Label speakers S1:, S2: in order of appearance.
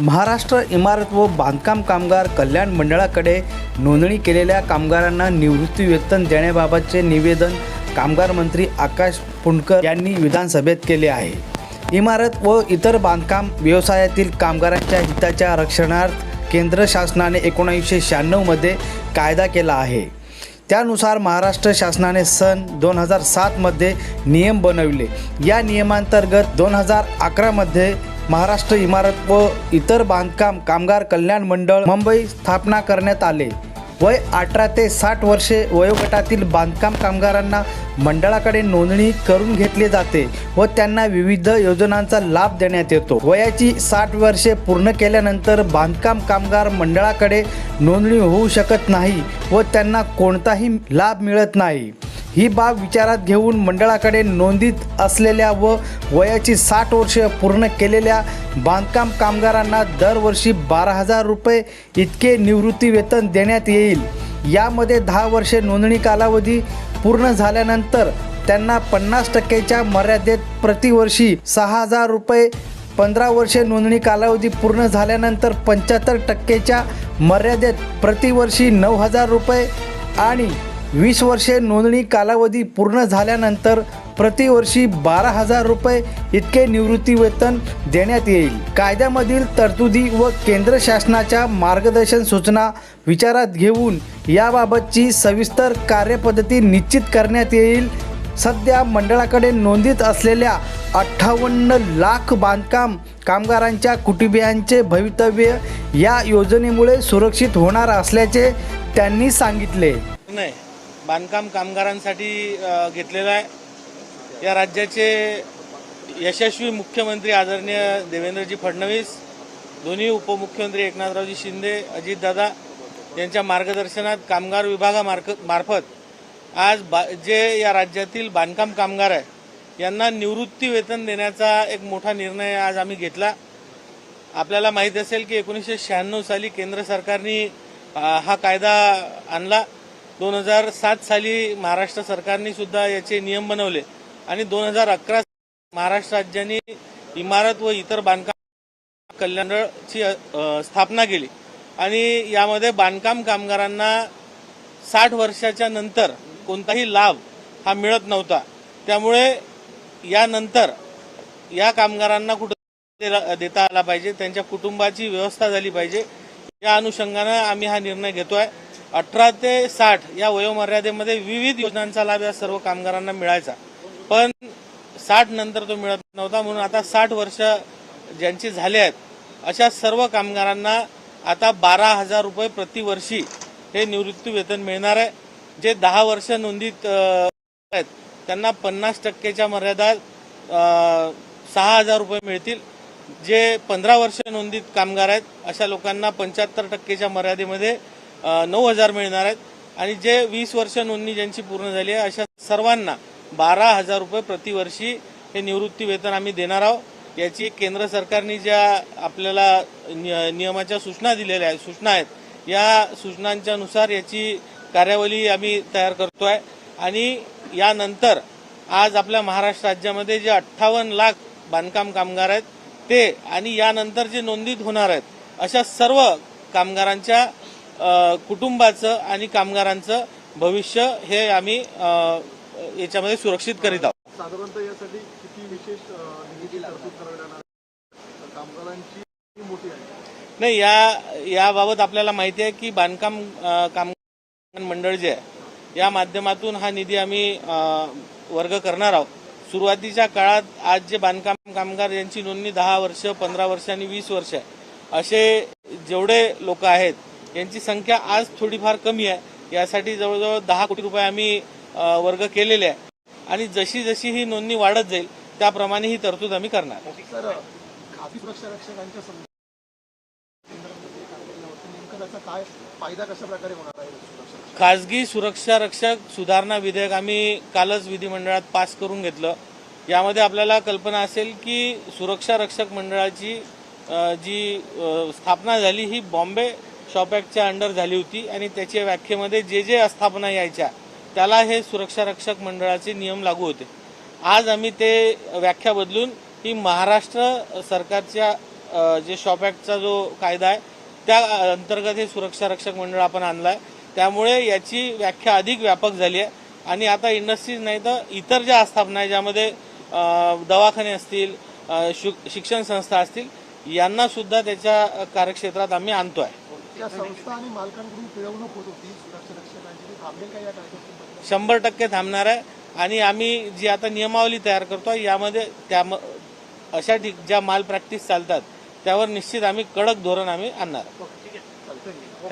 S1: महाराष्ट्र इमारत व बांधकाम कामगार कल्याण मंडळाकडे नोंदणी केलेल्या कामगारांना निवृत्ती वेतन देण्याबाबतचे निवेदन कामगार मंत्री आकाश पुंडकर यांनी विधानसभेत केले आहे. इमारत व इतर बांधकाम व्यवसायातील कामगारांच्या हिताच्या रक्षणार्थ केंद्र शासनाने एकोणीसशे शहाण्णवमध्ये कायदा केला आहे. त्यानुसार महाराष्ट्र शासनाने सन दोन हजार सातमध्ये नियम बनविले. या नियमांतर्गत दोन हजार अकरामध्ये महाराष्ट्र इमारत व इतर बांधकाम कामगार कल्याण मंडळ मुंबई स्थापना करण्यात आले. वय अठरा ते साठ वर्षे वयोगटातील बांधकाम कामगारांना मंडळाकडे नोंदणी करून घेतली जाते व त्यांना विविध योजनांचा लाभ देण्यात येतो. वयाची साठ वर्षे पूर्ण केल्यानंतर बांधकाम कामगार मंडळाकडे नोंदणी होऊ शकत नाही व त्यांना कोणताही लाभ मिळत नाही. ही बाब विचारात घेऊन मंडळाकडे नोंदीत असलेल्या व वयाची साठ वर्षे पूर्ण केलेल्या बांधकाम कामगारांना दरवर्षी बारा हजार रुपये इतके निवृत्ती वेतन देण्यात येईल. यामध्ये दहा वर्षे नोंदणी कालावधी पूर्ण झाल्यानंतर त्यांना पन्नास टक्केच्या मर्यादेत प्रतिवर्षी सहा हजार रुपये पंधरा वर्षे नोंदणी कालावधी पूर्ण झाल्यानंतर पंच्याहत्तर टक्केच्या मर्यादेत प्रतिवर्षी नऊ हजार रुपये आणि वीस वर्षे नोंदणी कालावधी पूर्ण झाल्यानंतर प्रतिवर्षी बारा हजार रुपये इतके निवृत्ती वेतन देण्यात येईल. कायद्यामधील तरतुदी व केंद्र शासनाच्या मार्गदर्शन सूचना विचारात घेऊन याबाबतची सविस्तर कार्यपद्धती निश्चित करण्यात येईल. सध्या मंडळाकडे नोंदीत असलेल्या अठ्ठावन्न लाख बांधकाम कामगारांच्या कुटुंबियांचे भवितव्य या योजनेमुळे सुरक्षित होणार असल्याचे त्यांनी सांगितले.
S2: नाही. बांधकाम कामगारांसाठी घेतलेला आहे. या राज्याचे यशस्वी मुख्यमंत्री आदरणीय देवेंद्रजी फडणवीस दोन्ही उपमुख्यमंत्री एकनाथरावजी शिंदे अजितदादा यांच्या मार्गदर्शनात कामगार विभागामार्क मार्फत आज बा जे या राज्यातील बांधकाम कामगार आहे यांना निवृत्ती वेतन देण्याचा एक मोठा निर्णय आज आम्ही घेतला. आपल्याला माहीत असेल की एकोणीसशे शहाण्णव साली केंद्र सरकारने हा कायदा आणला. दोन हजार सात साली महाराष्ट्र सरकारने सुद्धा याचे नियम बनवले. आणि दोन हजार अकरा महाराष्ट्र राज्याने इमारत व इतर बांधकाम कल्याणची स्थापना केली. आणि यामध्ये बांधकाम कामगारांना साठ वर्षाच्या नंतर कोणताही लाभ हा मिळत नव्हता. त्यामुळे यानंतर या कामगारांना कुठं देला- देता आला पाहिजे त्यांच्या कुटुंबाची व्यवस्था झाली पाहिजे या अनुषंगानं आम्ही हा निर्णय घेतो आहे अठरा ते साठ या वयोमर्यादेमध्ये विविध योजनांचा लाभ या सर्व कामगारांना मिळायचा. पण साठ नंतर तो मिळत नव्हता म्हणून आता साठ वर्ष ज्यांची झाले आहेत अशा सर्व कामगारांना आता बारा हजार रुपये प्रतिवर्षी हे निवृत्ती वेतन मिळणार आहे. जे दहा वर्ष नोंदीत आहेत त्यांना पन्नास टक्केच्या मर्यादा सहा हजार रुपये मिळतील. जे पंधरा वर्ष नोंदीत कामगार आहेत अशा लोकांना पंच्याहत्तर टक्केच्या मर्यादेमध्ये नऊ हजार मिळणार आहेत. आणि जे वीस वर्ष नोंदणी ज्यांची पूर्ण झाली आहे अशा सर्वांना बारा हजार रुपये प्रतिवर्षी हे निवृत्ती वेतन आम्ही देणार आहोत. याची केंद्र सरकारने ज्या आपल्याला नियमाच्या सूचना दिलेल्या आहेत सूचना आहेत या सूचनांच्या नुसार याची कार्यावली आम्ही तयार करतो आहे आणि यानंतर आज आपल्या महाराष्ट्र राज्यामध्ये जे अठ्ठावन्न लाख बांधकाम कामगार आहेत ते आणि यानंतर जे नोंदीत होणार आहेत अशा सर्व कामगारांच्या कुटुंबाचं आणि कामगारांचं भविष्य हे आम्ही याच्यामध्ये सुरक्षित करीत आहोत.
S3: साधारणतः यासाठी किती विशेष कामगारांची मोठी आहे.
S2: नाही या याबाबत आपल्याला माहिती आहे की बांधकाम कामगार मंडळ जे आहे या माध्यमातून हा निधी आम्ही वर्ग करणार आहोत. सुरुवातीच्या काळात आज जे बांधकाम कामगार यांची नोंदणी दहा वर्ष पंधरा वर्ष आणि वीस वर्ष आहे असे जेवढे लोक आहेत यांची संख्या आज थोडीफार कमी आहे. यासाठी जवळजवळ दहा कोटी रुपये आम्ही वर्ग केलेले आहे. आणि जशी जशी ही नोंदणी वाढत जाईल त्याप्रमाणे ही तरतूद आम्ही करणार.
S3: सर खाती सुरक्षा रक्षकांच्या संदर्भात नेमकं त्याचा काय फायदा कशा प्रकारे होणार आहे सुरक्षा रक्षक?
S2: खाजगी सुरक्षा रक्षक सुधारणा विधेयक आम्ही कालच विधिमंडळात पास करून घेतलं. यामध्ये आपल्याला कल्पना असेल की सुरक्षा रक्षक मंडळाची जी स्थापना झाली ही बॉम्बे शॉप ॲक्टच्या अंडर झाली होती आणि त्याच्या व्याख्येमध्ये जे जे आस्थापना यायच्या त्याला हे सुरक्षा रक्षक मंडळाचे नियम लागू होते. आज आम्ही ते व्याख्या बदलून ही महाराष्ट्र सरकारच्या जे शॉप ॲक्टचा जो कायदा आहे त्या अंतर्गत हे सुरक्षा रक्षक मंडळ आपण आणलं आहे त्यामुळे याची व्याख्या अधिक व्यापक झाली आहे. आणि आता इंडस्ट्रीज नाही तर इतर ज्या आस्थापना आहे ज्यामध्ये दवाखाने असतील शु- शिक्षण संस्था असतील यांना सुद्धा त्याच्या कार्यक्षेत्रात आम्ही आणतो आहे
S3: त्या संस्था आणि मालकांकडून पिळवणूक होत होती. सुरक्षा रक्षकांची ती थांबेल का या कार्यक्रमात
S2: शंभर टक्के थांबणार आहे. आणि आम्ही जी आता नियमावली तयार करतो यामध्ये त्या अशा ठिक ज्या माल प्रॅक्टिस चालतात त्यावर निश्चित आम्ही कडक धोरण आम्ही आणणार.